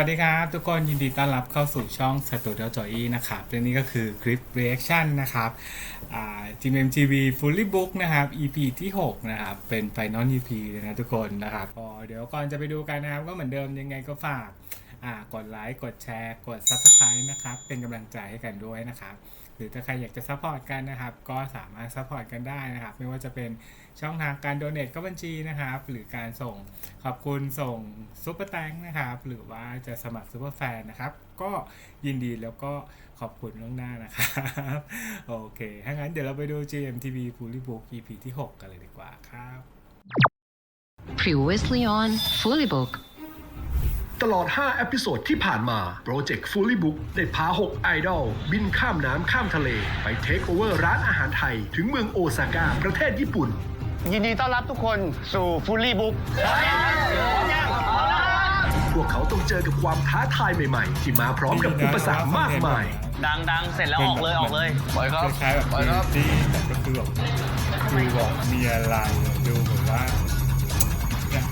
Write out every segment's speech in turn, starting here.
วัสดีครับ ทุกคนยินดีต้อนรับเข้าสู่ช่องสตูดิโอจอยนะครับเรื่องนี้ก็คือคลิป reaction นะครับจีเอ็มทีวีฟูลลี่บุ๊กนะครับ EP ที่ 6 นะครับ เป็น Final EP เลยนะทุกคนนะครับก็เดี๋ยวก่อนจะไปดูกันนะครับ ก็เหมือนเดิมยังไงก็ฝากกดไลค์กดแชร์ กด Subscribe นะครับ เป็นกำลังใจให้กันด้วยนะครับ หรือถ้าใครอยากจะซัพพอร์ตกันนะครับ ก็สามารถซัพพอร์ตกันได้นะครับ ไม่ว่าจะเป็นช่องทางการโดเน a ก็บัญชีนะครับ หรือการส่งขอบคุณส่งซุปเปอร์แตงนะครับ หรือว่าจะสมัครซุปเปอร์แฟนนะครับ ก็ยินดีแล้วก็ขอบคุณล่วงหน้านะครับโอเคถ้างั้นเดี๋ยวเราไปดู GMTV Fully Book EP ที่ 6 กันเลยดีกว่าครับ Previously on Fully Book ตลอด5เอพิโซดที่ผ่านมา โปรเจกต์ Fully Book ได้พา 6 ไอดอล บินข้ามน้ำข้ามทะเล ไปเทคโอเวอร์ร้านอาหารไทย ถึงเมืองโอซาก้าประเทศญี่ปุ่น ยินดีต้อนรับทุกคนสู่ฟูลี่บุ๊กพวกเขาต้องเจอกับความท้าทายใหม่ๆ ที่มาพร้อมกับอุปสรรคมากมาย ดังดังๆเสร็จแล้วออกเลยออกเลยปล่อยครับคล้ายๆแบบซีรีส์แต่ก็คือแบบดูแบบมีอะไรดูเหมือนว่าเนี่ย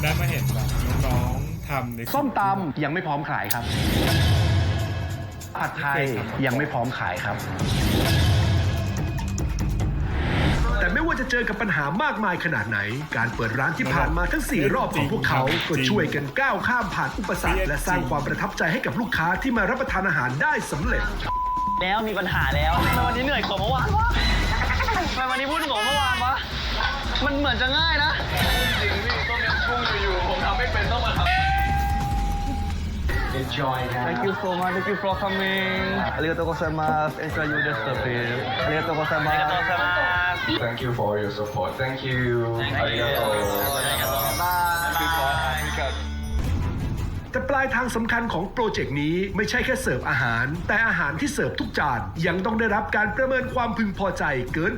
ได้มาเห็นแบบน้องๆ ทำในส้มตำยังไม่พร้อมขายครับ ผัดไทยยังไม่พร้อมขายครับ แต่ไม่ว่าจะเจอกับปัญหามากมายขนาดไหน การเปิดร้านที่ผ่านมาทั้ง 4 รอบของพวกเขาก็ช่วยกันก้าวข้ามผ่านอุปสรรคและสร้างความประทับใจให้กับลูกค้าที่มารับประทานอาหารได้สำเร็จ แล้วมีปัญหาแล้วทำไมวันนี้เหนื่อยกว่าเมื่อวานวะทำไมวันนี้พูดเหมือนเมื่อวานวะมันเหมือนจะง่ายนะ enjoy now. Thank you so much. Thank you for coming. Arigatou gozaimasu. Enjoy your day service. Arigatou gozaimasu. Thank you for your support. Thank you. Arigatou. Bye. แต่ปลายทางสำคัญของโปรเจกต์นี้ไม่ใช่แค่เสิร์ฟอาหาร แต่อาหารที่เสิร์ฟทุกจาน ยังต้องได้รับการประเมินความพึงพอใจเกิน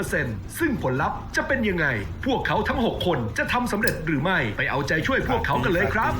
80%ซึ่งผลลัพธ์จะเป็นยังไง พวกเขาทั้ง 6 คนจะทำสำเร็จหรือไม่ไปเอาใจช่วยพวกเขากันเลยครับ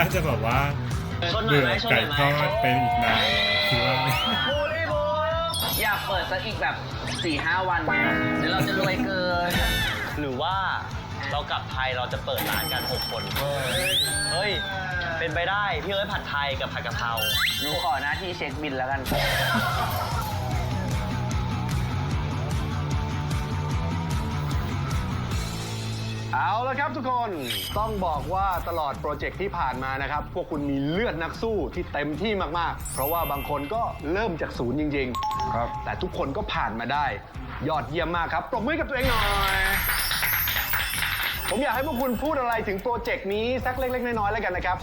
น่าจะแบบว่าชนหน่อยเบื่ไหมอชนหไก่น่อยไหมทอดเป็นอีกนานคิดว่าอยากเปิดสักอีกแบบ4ี่ห้าวันเดี๋ยวเราจะรวยเกิน หรือว่าเรากลับไทยเราจะเปิดร้านกัน 6 คน เฮ้ย เป็นไปได้ พี่เอ้ยผัดไทยกับผัดกะเพราหนูขอหน้าที่เช็คบินแล้วกัน เอาละครับทุกคนต้องบอกว่าตลอดโปรเจกต์ที่ผ่านมานะครับ พวกคุณมีเลือดนักสู้ที่เต็มที่มากๆ เพราะว่าบางคนก็เริ่มจากศูนย์จริง ๆ ครับ แต่ทุกคนก็ผ่านมาได้ ยอดเยี่ยมมากครับปรบมือให้กับตัวเองหน่อย ผมอยากให้พวกคุณพูดอะไรถึงโปรเจกต์นี้สักเล็กๆน้อยๆแล้วกันนะครับ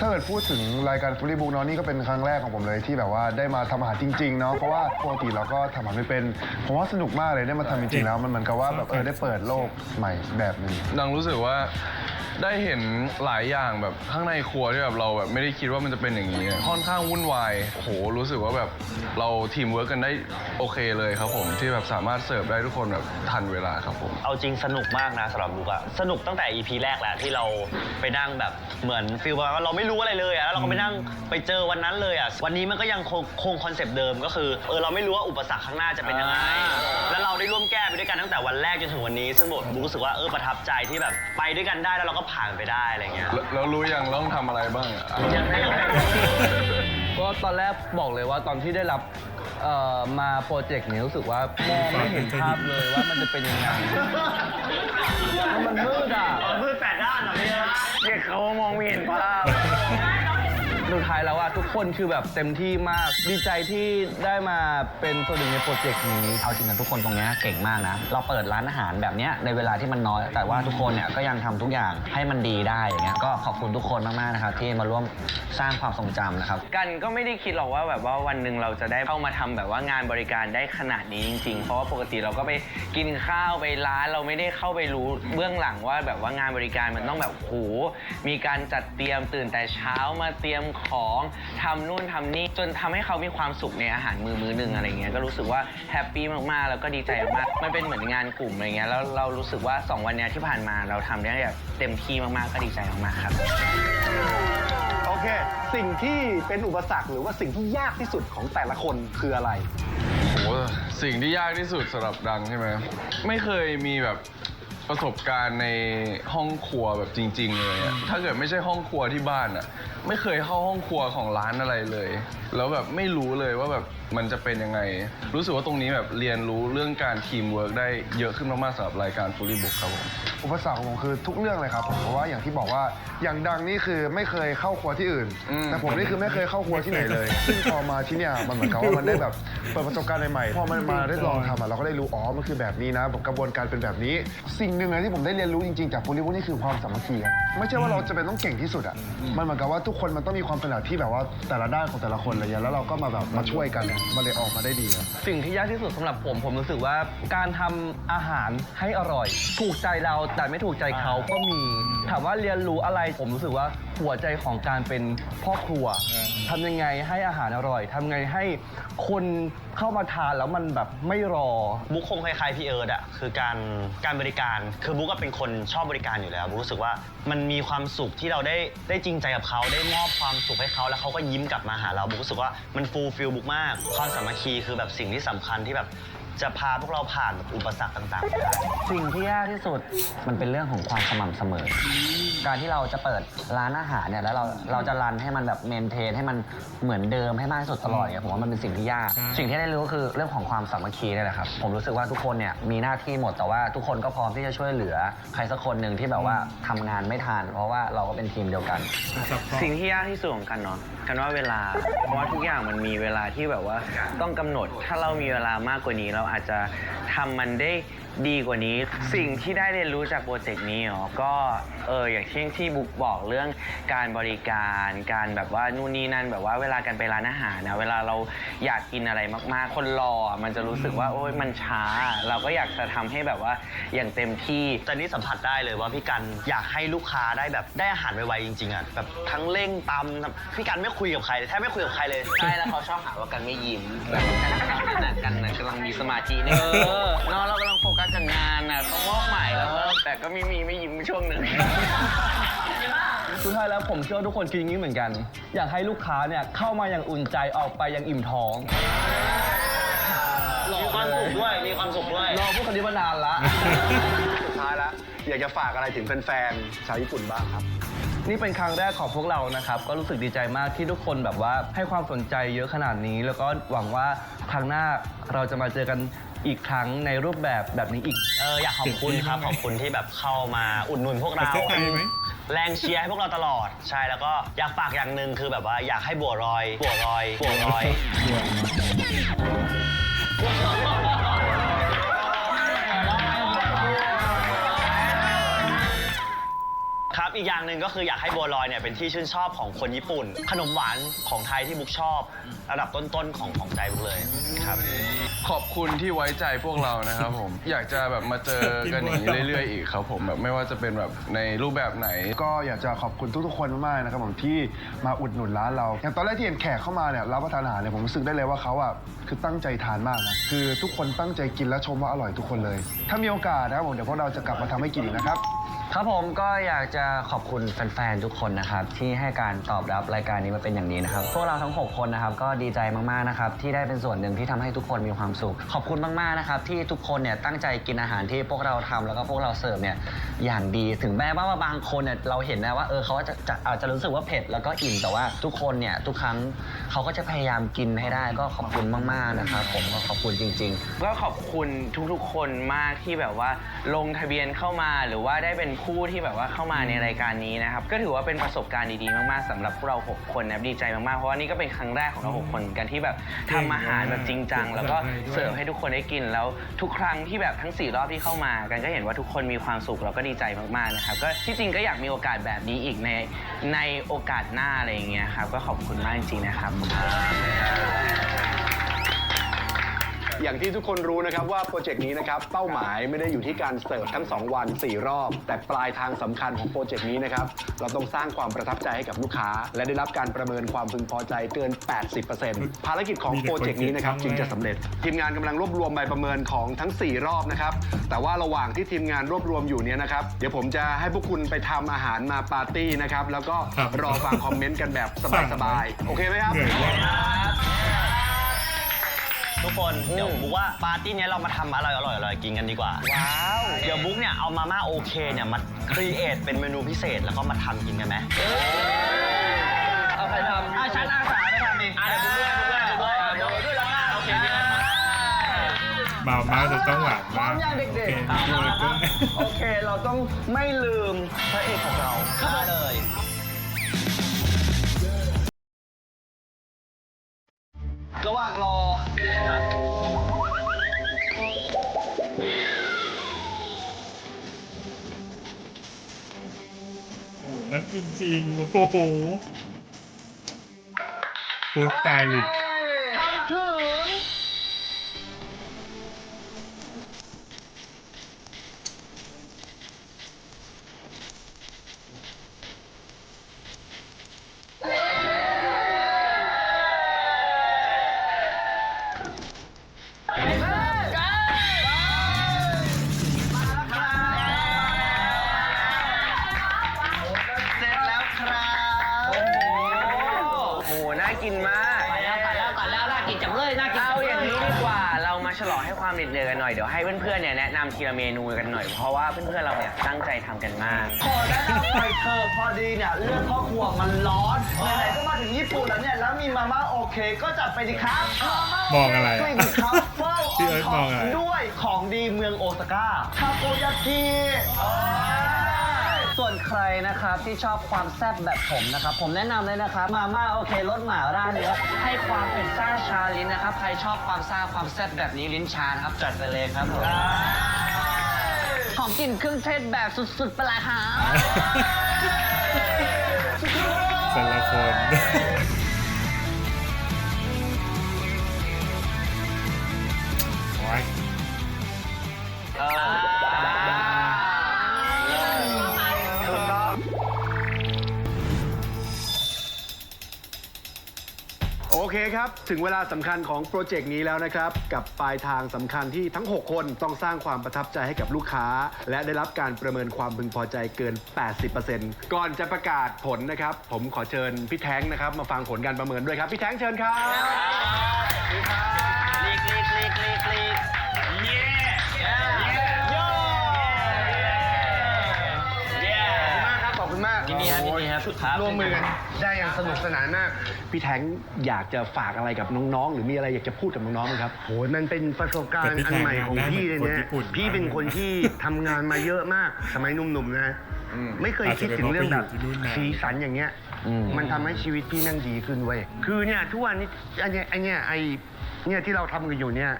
ถ้าเกิดพูดถึงรายการฟ u ลี่บุ๊กเนาะนี่ก็เป็นครั้งแรกของผมเลยที่แบบว่าได้มาทำอาหารจริงๆเนาะเพราะว่าปกติเราก็ทำอาหารไม่เป็นผมว่าสนุกมากเลยได้มาทำจริงๆแล้วมันเหมือนกับว่าแบบเออได้เปิดโลกใหม่แบบหนึง ดังรู้สึกว่า ได้เห็นหลายอย่างแบบข้างในครัวที่แบบเราแบบไม่ได้คิดว่ามันจะเป็นอย่างนี้ค่อนข้างวุ่นวายโอ้โหรู้สึกว่าแบบเราทีมเวิร์กกันได้โอเคเลยครับผมที่แบบสามารถเสิร์ฟได้ทุกคนแบบทันเวลาครับผม เอาจริงสนุกมากนะสำหรับบุ๊กอะสนุกตั้งแต่ EP แรกแหละที่เราไปนั่งแบบเหมือนฟีลว่าเราไม่รู้อะไรเลยอะแล้วเราก็ไปนั่งไปเจอวันนั้นเลยอะวันนี้มันก็ยังคงคงคอนเซปต์เดิมก็คือเออเราไม่รู้ว่าอุปสรรคข้างหน้าจะเป็นยังไงแล้วเราได้ร่วมแก้ไปด้วยกันตั้งแต่วันแรกจนถึงวันนี้ ซึ่งบุ๊กบุ๊กรู้สึกว่าเออประทับใจที่แบบไปด้วยกันได้แล้วเราก็ผ่านไปได้อะไรเงี้ย แล้วแล้วรู้ยังเราต้องทำอะไรบ้างอะยังไม่ยังไม่ก็ตอนแรกบอกเลยว่าตอนที่ได้รับเอ่อมาโปรเจกต์นี้รู้สึกว่ามองไม่เห็นภาพเลยว่ามันจะเป็นยังไงมันมืดอะ มือแปดด้านเหรอพี่เด็กเขามองไม่เห็นภาพ สุดท้ายแล้วว่าทุกคนคือแบบเต็มที่มาก ดีใจที่ได้มาเป็นส่วนหนึ่งในโปรเจกต์นี้ เอาจริงๆทุกคนตรงเนี้ยเก่งมากนะ เราเปิดร้านอาหารแบบเนี้ยในเวลาที่มันน้อย แต่ว่าทุกคนเนี่ยก็ยังทำทุกอย่างให้มันดีได้อย่างเงี้ยก็ขอบคุณทุกคนมากๆนะครับที่มาร่วมสร้างความทรงจำนะครับ กันก็ไม่ได้คิดหรอกว่าแบบว่าวันหนึ่งเราจะได้เข้ามาทำแบบว่างานบริการได้ขนาดนี้จริงๆ เพราะว่าปกติเราก็ไปกินข้าวไปร้านเราไม่ได้เข้าไปรู้เบื้องหลังว่าแบบว่างานบริการมันต้องแบบโหมีการจัดเตรียมตื่นแต่เช้ามาเตรียมของทำนู่นทำนี่จนทำให้เขามีความสุขในอาหารมือมือหนึ่งอะไรเงี้ยก็รู้สึกว่าแฮปปี้มากๆ แล้วก็ดีใจมากๆมันเป็นเหมือนงานกลุ่มอะไรเงี้ยแล้วเรารู้สึกว่าสองวันเนี้ยที่ผ่านมาเราทำได้แบบเต็มที่มากๆก็ดีใจมากๆครับ โอเค สิ่งที่เป็นอุปสรรคหรือว่าสิ่งที่ยากที่สุดของแต่ละคนคืออะไรโหสิ่งที่ยากที่สุดสำหรับดังใช่ไหมไม่เคยมีแบบประสบการณ์ในห้องครัวแบบจริง ๆ เลยอะถ้าเกิดไม่ใช่ห้องครัวที่บ้านอะ ไม่เคยเข้าห้องครัวของร้านอะไรเลย แล้วแบบไม่รู้เลยว่าแบบ มันจะเป็นยังไง รู้สึกว่าตรงนี้แบบเรียนรู้เรื่องการทีมเวิร์กได้เยอะขึ้นมากๆสำหรับรายการ Fully Book ครับผม อุปสรรคของผมคือทุกเรื่องเลยครับผมเพราะว่าอย่างที่บอกว่าอย่างดังนี่คือไม่เคยเข้าครัวที่อื่น อืม แต่ผมนี่คือไม่เคยเข้าครัวที่ไหนเลย ซึ่งพอมาที่เนี่ยมันเหมือนกับว่ามันได้แบบเปิดประสบการณ์ใหม่ๆพอมันมาได้ลองทำอะเราก็ได้รู้อ๋อมันคือแบบนี้นะกระบวนการเป็นแบบนี้ สิ่งหนึ่งเลยที่ผมได้เรียนรู้จริงๆจากฟูลิวุนี่คือความสามัคคีครับไม่ใช่ว่าเราจะเป็นต้องเก่งที่สุดอะมันเหมือนกับว่าทุกคนมันต้องมีความถนัดที่แบบว่าแต่ละด้านของแต่ละคนอะไรอย่างเงี้ยแล้วเราก็มาแบบมาช่วยกันมันเลยออกมาได้ดีครับ สิ่งที่ยากที่สุดสำหรับผม ผมรู้สึกว่าการทำอาหารให้อร่อย ถูกใจเราแต่ไม่ถูกใจเขาก็มี ถามว่าเรียนรู้อะไรผมรู้สึกว่า หัวใจของการเป็นพ่อครัวทำยังไงให้อาหารอร่อยทำไงให้คนเข้ามาทานแล้วมันแบบไม่รอ บุ๊กคงคล้ายๆพี่เอิร์ดอะคือการการบริการคือบุ๊กก็เป็นคนชอบบริการอยู่แล้วบุ๊กรู้สึกว่ามันมีความสุขที่เราได้ได้จริงใจกับเขาได้มอบความสุขให้เขาแล้วเขาก็ยิ้มกลับมาหาเราบุ๊กรู้สึกว่ามันฟูลฟิลบุ๊กมากความสามัคคีคือแบบสิ่งที่สำคัญที่แบบ จะพาพวกเราผ่านแบบอุปสรรคต่างๆไปได้สิ่งที่ยากที่สุดมันเป็นเรื่องของความสม่ำเสมอ การที่เราจะเปิดร้านอาหารเนี่ยแล้วเราเราจะรันให้มันแบบเมนเทนให้มันเหมือนเดิมให้มากที่สุดตลอดเนี่ยผมว่ามันเป็นสิ่งที่ยากใช่สิ่งที่ได้รู้ก็คือเรื่องของความสามัคคีนี่แหละครับผมรู้สึกว่าทุกคนเนี่ยมีหน้าที่หมดแต่ว่าทุกคนก็พร้อมที่จะช่วยเหลือ ใครสักคนหนึ่งที่แบบว่าทำงานไม่ทันเพราะว่าเราก็เป็นทีมเดียวกันซัพพอร์ตสิ่งที่ยากที่สุดของกันเนาะกันว่าเวลา เพราะว่าทุกอย่างมันมีเวลาที่แบบว่าต้องกำหนด ถ้าเรามีเวลามากกว่านี้เราราอาจจะทำมันได้ดีกว่านี้ สิ่งที่ได้เรียนรู้จากโปรเจกต์นี้เนาะก็เอออย่างเช่นที่บุ๊กบอกเรื่องการบริการการแบบว่านู่นนี่นั่นแบบว่าเวลากันไปร้านอาหารนะเวลาเราอยากกินอะไรมากๆ คนรออะมันจะรู้สึกว่าโอ๊ยมันช้า เราก็อยากจะทำให้แบบว่าอย่างเต็มที่ แต่นี่สัมผัสได้เลยว่าพี่กันอยากให้ลูกค้าได้แบบได้อาหารไวๆจริงๆอะแบบทั้งเร่งตำพี่กันไม่คุยกับใครแทบไม่คุยกับใครเลย ใช่แล้วเขาชอบหาว่ากันไม่ยิ้มแบบกันนะกันนะกำลังมีสมาธิเนี่ยเออนอนเรากำลังโฟกัสกับงานน่ะเขามอบหมายแล้วว่าแต่ก็ไม่มีไม่ยิ้มช่วงหนึ่ง สุดท้ายแล้วผมเชื่อว่าทุกคนคิดอย่างนี้เหมือนกัน อยากให้ลูกค้าเนี่ยเข้ามาอย่างอุ่นใจออกไปอย่างอิ่มท้องมีความสุขด้วย มีความสุขด้วย รอพูดคำนี้มานานละ สุดท้ายแล้วอยากจะฝากอะไรถึงแฟนๆชาวญี่ปุ่นบ้างครับ นี่เป็นครั้งแรกของพวกเรานะครับ ก็รู้สึกดีใจมากที่ทุกคนแบบว่าให้ความสนใจเยอะขนาดนี้ แล้วก็หวังว่าครั้งหน้าเราจะมาเจอกันอีกครั้งในรูปแบบแบบนี้อีก เอออยากขอบคุณครับขอบคุณที่แบบเข้ามาอุดหนุนพวกเราประเทศไทยไหมแรงเชียร์ให้พวกเราตลอด ใช่แล้วก็อยากฝากอย่างหนึ่งคือแบบว่าอยากให้บัวรอย บัวรอย บัวรอย อีกอย่างหนึ่งก็คืออยากให้บัวลอยเนี่ยเป็นที่ชื่นชอบของคนญี่ปุ่น ขนมหวานของไทยที่บุ๊กชอบ ระดับต้นๆของของใจบุ๊กเลยครับ ขอบคุณที่ไว้ใจพวกเรานะครับผม อยากจะแบบมาเจอกันอย่างนี้เรื่อยๆอีกครับผมแบบไม่ว่าจะเป็นแบบในรูปแบบไหน ก็อยากจะขอบคุณทุกๆคนมากๆนะครับผมที่มาอุดหนุนร้านเราอย่างตอนแรกที่เห็นแขกเข้ามาเนี่ยรับประทานอาหารเนี่ยผมรู้สึกได้เลยว่าเขาอะคือตั้งใจทานมากนะคือทุกคนตั้งใจกินและชมว่าอร่อยทุกคนเลย ถ้ามีโอกาสนะครับผมเดี๋ยวพวกเราจะกลับมาทำให้กินอีกนะครับ ครับผมก็อยากจะขอบคุณแฟนๆ ทุกคนนะครับ ที่ให้การตอบรับรายการนี้มาเป็นอย่างดีนะครับ พวกเราทั้ง 6 คนนะครับ ก็ดีใจมากๆนะครับ ที่ได้เป็นส่วนหนึ่งที่ทำให้ทุกคนมีความสุข ขอบคุณมากๆนะครับ ที่ทุกคนเนี่ยตั้งใจกินอาหารที่พวกเราทำแล้วก็พวกเราเสิร์ฟเนี่ยอย่างดีถึงแม้ว่าาบางคนเนี่ยเราเห็นนะว่าเออเขาจะจะอาจจะรู้สึกว่าเผ็ดแล้วก็อิ่มแต่ว่าทุกคนเนี่ยทุกครั้งเขาก็จะพยายามกินให้ได้ ก็ขอบคุณมากๆนะครับ ผมก็ขอบคุณจริง ๆ ก็ขอบคุณทุกๆ คนมากที่แบบว่าลงทะเบียนเข้ามาหรือว่าได้เป็นผู้ที่แบบว่าเข้ามาในรายการนี้นะครับ ก็ถือว่าเป็นประสบการณ์ดีๆมากๆสำหรับพวกเรา 6 คนนะครับดีใจมากๆ เพราะว่านี่ก็เป็นครั้งแรกของเรา 6 คนเหมือนกันที่แบบทำอาหารแบบจริงจังแล้วก็เสิร์ฟให้ทุกคนได้กินแล้วทุกครั้งที่แบบทั้ง 4 รอบที่เข้ามากันก็เห็นว่าทุกคนมีความสุขเราก็ดีใจมากๆนะครับก็ที่จริงก็อยากมีโอกาสแบบนี้อีกในในโอกาสหน้าอะไรอย่างเงี้ยครับก็ขอบคุณมากจริงๆนะครับ อย่างที่ทุกคนรู้นะครับว่าโปรเจกต์นี้นะครับเป้าหมายไม่ได้อยู่ที่การเสิร์ฟทั้ง 2 วัน 4 รอบ แต่ปลายทางสำคัญของโปรเจกต์นี้นะครับเราต้องสร้างความประทับใจให้กับลูกค้า และได้รับการประเมินความพึงพอใจเกิน 80%ภารกิจของโปรเจกต์นี้นะครับจึงจะสำเร็จ ทีมงานกำลังรวบรวมใบประเมินของทั้ง 4 รอบนะครับแต่ว่าระหว่างที่ทีมงานรวบรวมอยู่เนี่ยนะครับเดี๋ยวผมจะให้พวกคุณไปทำอาหารมาปาร์ตี้นะครับแล้วก็ครับรอฟังคอมเมนต์กันแบบสบายๆโอเคไหมครับ เหนื่อยว่ะ ทุกคนเดี๋ยวบุ๊กว่าปาร์ตี้เนี้ยเรามาทำอะไรอร่อยๆกินกันดีกว่า ว้าว เดี๋ยวบุ๊กเนี่ยเอามาม่าโอเคเนี่ยมาครีเอทเป็นเมนูพิเศษแล้วก็มาทำกินกันไหมเอาใครทำอะฉันอาสาไปทำเองอะเดี๋ยวบุ๊กด้วยบุ๊กด้วยบุ๊กด้วยเดี๋ยวด้วยแล้วกันโอเคดีแล้วเบามากจะต้องหวานพร้อมากมยังเด็กโอเคๆด้วยด้วยโอเคเราต้องไม่ลืมพระเอกของเราได้เลย จริงๆโอ้โหฟูตลิสต์เมาฉลองให้ความเหน็ดเหนื่อยกันหน่อย เดี๋ยวให้เพื่อนๆเนี่ยแนะนำทีละเมนูกันหน่อย เพราะว่าเพื่อนๆเราเนี่ยตั้งใจทำกันมาก ขอแนะนำหน่อยเธอะพอดีเนี่ยเรื่องครอบครัวมันร้อนไหนๆก็มาถึงญี่ปุ่นแล้วเนี่ยแล้วมีมาม่าโอเคก็จัดไปดิครับมาม่ามองอะไรกลิ่นทรัฟเฟิลพี่เอิร์ธมองอะไร ด้วยของดีเมืองโอซาก้าทาโกยากิ ส่วนใครนะครับที่ชอบความแซ่บแบบผมนะครับ ผมแนะนำเลยนะครับ มาม่าโอเครสหมาล่าเนื้อให้ความเป็นซ่าชาลิ้นนะครับ ใครชอบความซ่าความแซ่บแบบนี้ลิ้นชานะครับ จัดไปเลยครับผมหอมกลิ่นเครื่องเทศแบบสุดๆไปเลยครับแต่ละคน ครับ ถึงเวลาสำคัญของโปรเจกต์นี้แล้วนะครับ กับปลายทางสำคัญที่ทั้ง 6 คนต้องสร้างความประทับใจให้กับลูกค้า และได้รับการประเมินความพึงพอใจเกิน 80%ก่อนจะประกาศผลนะครับ ผมขอเชิญพี่แท้งนะครับ มาฟังผลการประเมินด้วยครับ พี่แท้งเชิญครับ ยินดีครับยินดีครับครับ ร่วมมือกันได้อย่างสนุกสนานมาก พี่แท้งอยากจะฝากอะไรกับน้องๆ หรือมีอะไรอยากจะพูดกับน้องๆไหมครับโหมันเป็นประสบการแต่ณ์พี่อันใหม่ของแทนพี่เลยหน้าเหมือนคนเนี่ยญี่ปุ่นพี่เป็นคนที่ทำงานมาเยอะมาก สมัยหนุ่มๆนะ ไม่เคยคิดถึงเรื่องแบบอาจจะเป็นเพราะไปอยู่ที่นู่นนานสีสันอย่างเงี้ย มันทำให้ชีวิตพี่แม่งดีขึ้นเว้ย คือเนี่ยทุกวันนี้อันเนี้ยไอเนี้ยไอเนี่ยที่เราทำกันอยู่เนี่ย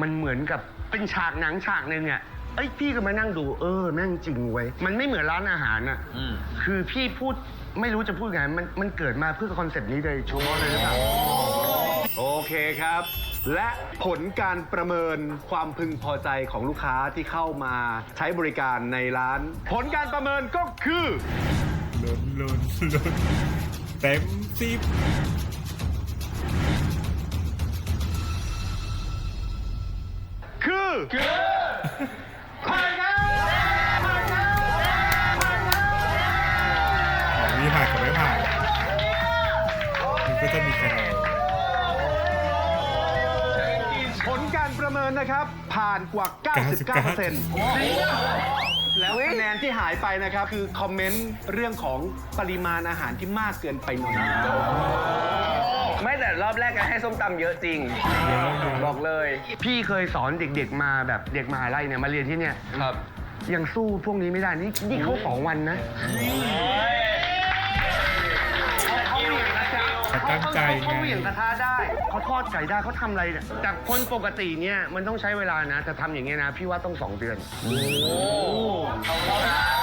มันเหมือนกับเป็นฉากหนังฉากหนึ่งอะ เอ้ยพี่ก็มานั่งดูเออแม่งจริงเว้ยมันไม่เหมือนร้านอาหารอะคือพี่พูดไม่รู้จะพูดไงมันมันเกิดมาเพื่อคอนเซปต์นี้โดยเฉพาะเลยหรือเปล่า โอเคครับ และผลการประเมินความพึงพอใจของลูกค้าที่เข้ามาใช้บริการในร้าน ผลการประเมินก็คือลุ้นลุ้นลุ้นเต็มสิบคือ ก็จะมีคะแนนผลการประเมินนะครับ ผ่านกว่า 99%แล้วคะแนนที่หายไปนะครับ คือคอมเมนต์เรื่องของปริมาณอาหารที่มากเกินไปหน่อยไม่แต่รอบแรกกันให้ส้มตำเยอะจริง บอกเลย พี่เคยสอนเด็กๆมาแบบเด็กมหาลัยเนี่ยมาเรียนที่เนี่ยครับยังสู้พวกนี้ไม่ได้นี่นี่เขาสองวันนะ เขาตั้งใจไง เขาเหวี่ยงกระทะได้เขาทอดไก่ได้เขาทำอะไรเนี่ยแต่คนปกติเนี่ยมันต้องใช้เวลานะแต่ทำอย่างเงี้ยนะ พี่ว่าต้องสองเดือนเลิ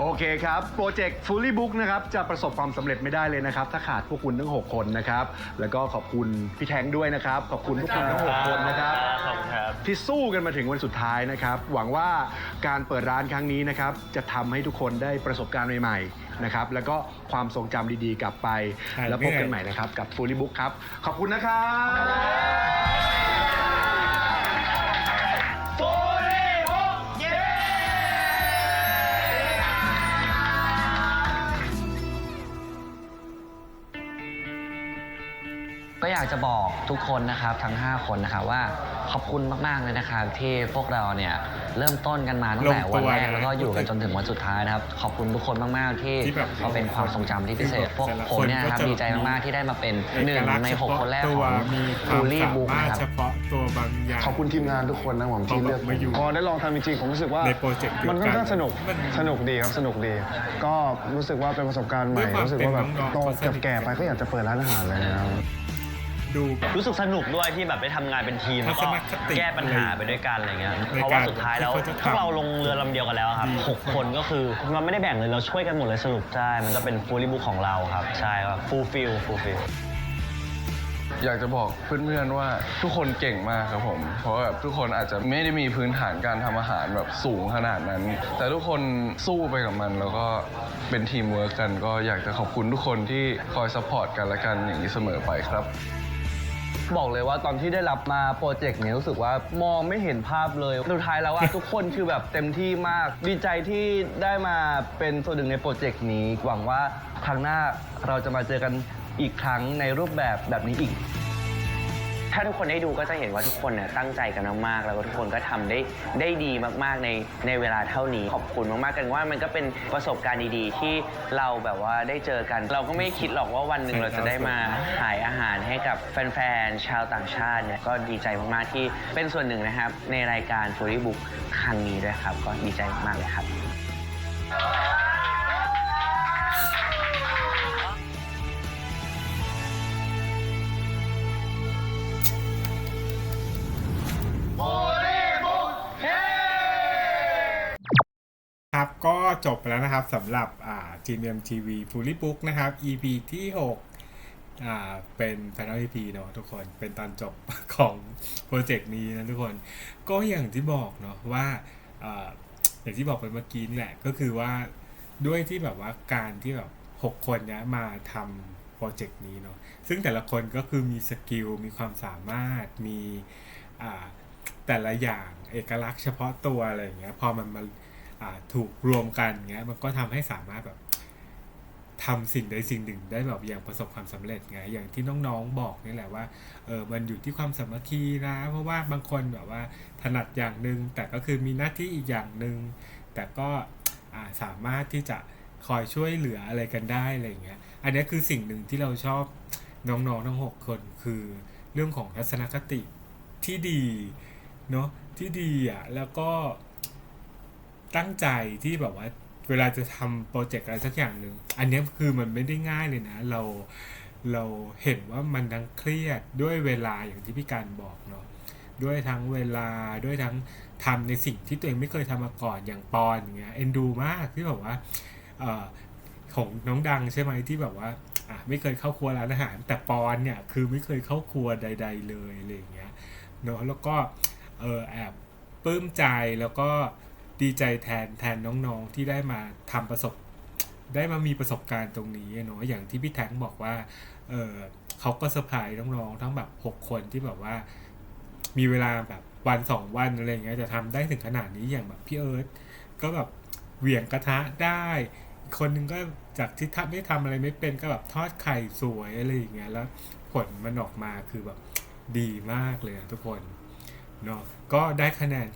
โอเคครับ โปรเจกต์ Fully Book นะครับ จะประสบความสำเร็จไม่ได้เลยนะครับ ถ้าขาดพวกคุณทั้ง 6 คนนะครับ แล้วก็ขอบคุณพี่แทงด้วยนะครับ ขอบคุณพวกคุณทั้ง 6 คนนะครับ ขอบคุณครับ ที่สู้กันมาถึงวันสุดท้ายนะครับ หวังว่าการเปิดร้านครั้งนี้นะครับ จะทำให้ทุกคนได้ประสบการณ์ใหม่ๆนะครับ แล้วก็ความทรงจำดีๆกลับไปหายแล้วพบกันเหนื่อยใหม่นะครับ กับ Fully Book ครับ ขอบคุณนะครับ ก็อยากจะบอกทุกคนนะครับทั้ง 5 คนนะครับว่าขอบคุณมากๆเลยนะครับที่พวกเราเนี่ยเริ่มต้นกันมาตั้งแต่ลงตัวันวแรกนะแล้วก็อยู่กันจนถึงวันสุดท้ายนะครับขอบคุณทุกคนมากๆที่ที่แบบมาเป็นความทรงจำที่พิเศษ พวกแต่ละผมเนี่ยนะครับคนก็จะดีใจมากๆที่ได้มาเป็นเอกหนึ่งลักษณ์ในเฉ6พาะคนแรกตัขวองมีคบูวามลี่สาบุ๊กมารถนะครับ เฉพาะตัวบางอย่าง ขอบคุณทีมงานทุกคนนะผมที่เลือกมาอยู่พอได้ลองทำจริงๆผมรู้สึกว่าในโปรเจกต์เดียวกันมันค่อนข้างสนุกมันสนุกดีครับสนุกดี ก็รู้สึกว่าเป็นประสบการณ์ใหด้ม่วยความรู้สึกว่าแบบเป็นน้องๆโตเขาสนิทแก่ๆไปก็อยากจะเปิดร้านอาหารเลยนะครับ ดูแบบ รู้สึกสนุกด้วยที่แบบได้ทำงานเป็นทีมแล้วก็ทัศนคติแก้ปัญหาไปด้วยกันอะไรเงี้ยในเพราะกาว่ารสุดท้ายแล้วที่เขาจะทำพวกเราลงเรือลำเดียวกันแล้วครับดีหกคนก็คือมันไม่ได้แบ่งเลยเราช่วยกันหมดเลยสรุปใช่มันก็เป็นฟูล l บุ๊กของเราครับ ใช่ครับฟูลฟิลฟูลฟิล อยากจะบอกเพื่อนๆว่าทุกคนเก่งมากครับผม เพราะว่าแบบทุกคนอาจจะไม่ได้มีพื้นฐานการทำอาหารแบบสูงขนาดนั้น แต่ทุกคนสู้ไปกับมัน แล้วก็เป็นทีมเวิร์กกัน ก็อยากจะขอบคุณทุกคนที่คอยซัพพอร์ตกันและกันอย่างนี้เสมอไปครับ บอกเลยว่าตอนที่ได้รับมาโปรเจกต์นี้รู้สึกว่ามองไม่เห็นภาพเลยสุดท้ายแล้วว่าทุกคนคือแบบเต็มที่มาก ดีใจที่ได้มาเป็นส่วนหนึ่งในโปรเจกต์นี้ หวังว่าครั้งหน้าเราจะมาเจอกันอีกครั้งในรูปแบบแบบนี้อีก ถ้าทุกคนได้ดูก็จะเห็นว่าทุกคนเนี่ยตั้งใจกันมากๆแล้วก็ทุกคนก็ทำได้ได้ดีมากๆในในเวลาเท่านี้ขอบคุณมากๆกันว่ามันก็เป็นประสบการณ์ดีๆ ที่เราแบบว่าได้เจอกัน เราก็ไม่คิดหรอกว่าวันหนึ่งเราจะได้มาขายอาหารให้กับแฟนๆชาวต่างชาติเนี่ยก็ดีใจมากๆที่เป็นส่วนหนึ่งนะครับ ในรายการ f o o d y Book ครั้งนี้ด้วยครับ ก็ดีใจมากๆเลยครับ จบไปแล้วนะครับสำหรับอ่า GMMTV Fully Book นะครับ EP ที่6อ่าเป็น Final EP เนอะทุกคนเป็นตอนจบของโปรเจกต์นี้นะทุกคนก็อย่างที่บอกเนาะว่าอ่าอย่างที่บอกไปเมื่อกี้นี่แหละก็คือว่าด้วยที่แบบว่าการที่แบบ 6 คนเนี้ยมาทำโปรเจกต์นี้เนาะซึ่งแต่ละคนก็คือมีสกิลมีความสามารถมีอ่าแต่ละอย่างเอกลักษณ์เฉพาะตัวอะไรอย่างเงี้ยพอมันมา ถูกรวมกันเงี้ยมันก็ทำให้สามารถแบบทำสิ่งใดสิ่งหนึ่งได้แบบอย่างประสบความสำเร็จไงอย่างที่น้องๆบอกนี่แหละว่าเออมันอยู่ที่ความสามัคคีนะเพราะว่าบางคนแบบว่าถนัดอย่างหนึ่งแต่ก็คือมีหน้าที่อีกอย่างหนึ่งแต่ก็สามารถที่จะคอยช่วยเหลืออะไรกันได้อะไรอย่างเงี้ยอันนี้คือสิ่งหนึ่งที่เราชอบน้องๆทั้งหกคนคือเรื่องของทัศนคติที่ดีเนาะที่ดีอะแล้วก็ ตั้งใจที่แบบว่าเวลาจะทำโปรเจกต์อะไรสักอย่างหนึ่งอันนี้คือมันไม่ได้ง่ายเลยนะ เราเราเห็นว่ามันทั้งเครียดด้วยเวลาอย่างที่พี่การบอกเนาะด้วยทั้งเวลาด้วยทั้งทำในสิ่งที่ตัวเองไม่เคยทำมาก่อนอย่างปอนอย่างเงี้ยเอ็นดูมากที่แบบว่าออของน้องดังใช่ไหมที่แบบว่าอะไม่เคยเข้าครัวร้านอาหาร แต่ปอนเนี่ยคือไม่เคยเข้าครัวใด ๆ เลยอะไรอย่างเงี้ยเนาะแล้วก็เออแอบปลื้มใจแล้วก็ ดีใจแทนแทนน้องๆที่ได้มาทำประสบ ได้มามีประสบการณ์ตรงนี้เนาะอย่างที่พี่แทงบอกว่าเออเขาก็เซอร์ไพรส์น้องๆทั้งแบบ6คนที่แบบว่า มีเวลาแบบวันสองวันอะไรเงี้ยจะทำได้ถึงขนาดนี้อย่างแบบพี่เอิร์ธก็แบบเหวี่ยงกระทะได้คนนึงก็จากที่ทำไม่ทำอะไรไม่เป็นก็แบบทอดไข่สวยอะไรอย่างเงี้ยแล้วผลมันออกมาคือแบบดีมากเลยอะทุกคน เนาะก็ได้คะแนน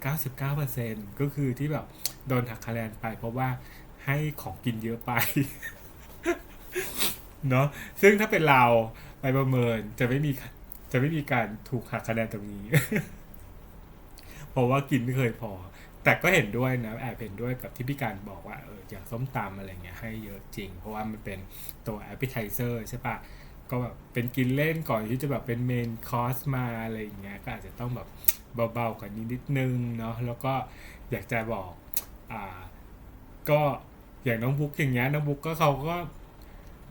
99%ก็คือที่แบบโดนหักคะแนนไป เพราะว่าให้ของกินเยอะไปเนาะซึ่งถ้าเป็นเราไปประเมินจะไม่มีจะไม่มีการถูกหักคะแนนตรงนี้ เพราะว่ากินไม่เคยพอ แต่ก็เห็นด้วยนะแอบเห็นด้วยกับที่พี่การบอกว่าเอออย่างส้มตำอะไรเงี้ยให้เยอะจริง เพราะว่ามันเป็นตัว appetizer ใช่ปะก็แบบเป็นกินเล่นก่อนที่จะแบบเป็นเมนคอร์สมาอะไรอย่างเงี้ยก็อาจจะต้องแบบ เบาๆกว่านี้นิดนึงเนาะแล้วก็อยากจะบอกอ่าก็อย่างน้องบุ๊กอย่างเงี้ยน้องบุ๊กก็เขาก็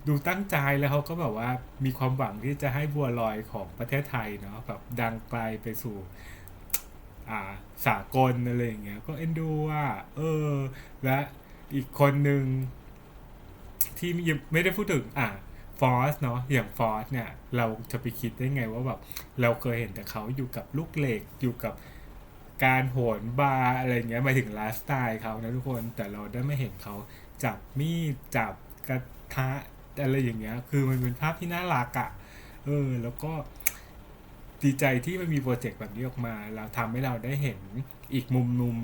ดูตั้งใจแล้วเขาก็แบบว่ามีความหวังที่จะให้บัวลอยของประเทศไทยเนาะแบบดังไกลไปสู่อ่าสากลอะไรอย่างเงี้ยก็เอ็นดูว่าเออและอีกคนหนึ่งที่ยังไม่ได้พูดถึงอ่า ฟอสเนาะอย่างฟอสเนี่ย เราจะไปคิดได้ไงว่าแบบเราเคยเห็นแต่เขาอยู่กับลูกเหล็กอยู่กับการโหนบาร์อะไรเงี้ยมาถึงไลฟ์สไตล์เขานะทุกคนแต่เราได้ไม่เห็นเขาจับมีดจับกระทะอะไรอย่างเงี้ย คือมันเป็นภาพที่น่ารักอะ่ะเออ แล้วก็ดีใจที่มันมีโปรเจกต์แบบนี้ออกมา เราทำให้เราได้เห็นอีกมุมนุม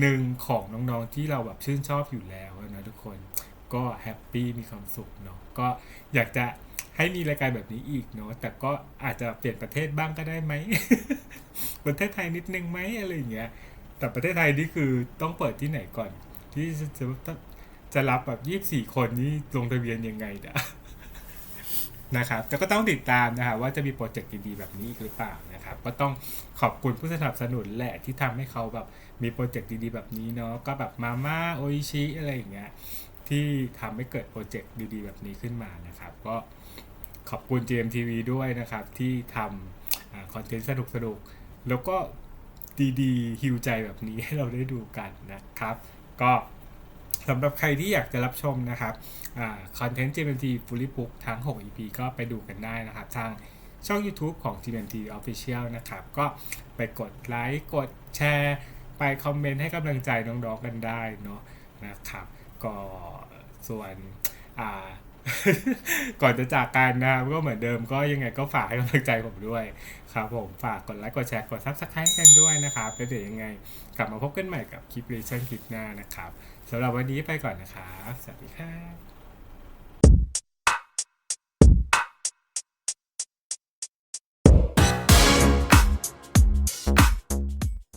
หนึ่งของน้องๆที่เราแบบชื่นชอบอยู่แล้วนะทุกคน ก็แฮปปี้มีความสุขเนาะก็อยากจะให้มีรายการแบบนี้อีกเนาะแต่ก็อาจจะเปลี่ยนประเทศบ้างก็ได้ไหม ประเทศไทยนิดนึงไหมอะไรอย่างเงี้ย แต่ประเทศไทยนี่คือต้องเปิดที่ไหนก่อน ที่จะจะรับแบบยี่สบี่คนนี่ลงทะเบียนยังไงเนะนะครับแต่ก็ต้องติดตามนะครับว่าจะมีโปรเจกต์ดีๆแบบนี้อีกหรือเปล่านะครับ ก็ต้องขอบคุณผู้สนับสนุนแหละที่ทำให้เขาแบบมีโปรเจกต์ดีๆแบบนี้เนาะก็แบบมาม่าโออิชิอะไรอย่างเงี้ย ที่ทำให้เกิดโปรเจกต์ดีๆ แบบนี้ขึ้นมานะครับ ก็ขอบคุณ GMTV ด้วยนะครับ ที่ทำคอนเทนต์สนุกๆแล้วก็ดีๆฮิวใจแบบนี้ให้เราได้ดูกันนะครับ ก็สำหรับใครที่อยากจะรับชมนะครับคอนเทนต์ GMT Fully Book ทั้ง 6 EP ก็ไปดูกันได้นะครับ ทางช่อง YouTube ของ GMT Official นะครับ ก็ไปกดไลค์ กดแชร์ ไปคอมเมนต์ให้กำลังใจน้องๆกันได้เนาะนะครับ ก็ส่วนอ่าก่อนจะจากกันนะครับก็เหมือนเดิมก็ยังไงก็ฝากให้กำลังใจผมด้วยครับผมฝากกดไลค์กดแชร์กดซับสไครต์กันด้วยนะครับแล้วเดี๋ยวยังไงกลับมาพบกันใหม่กับคลิปรีชั่นคลิปหน้านะครับสำหรับวันนี้ไปก่อนนะครับ สวัสดีครับ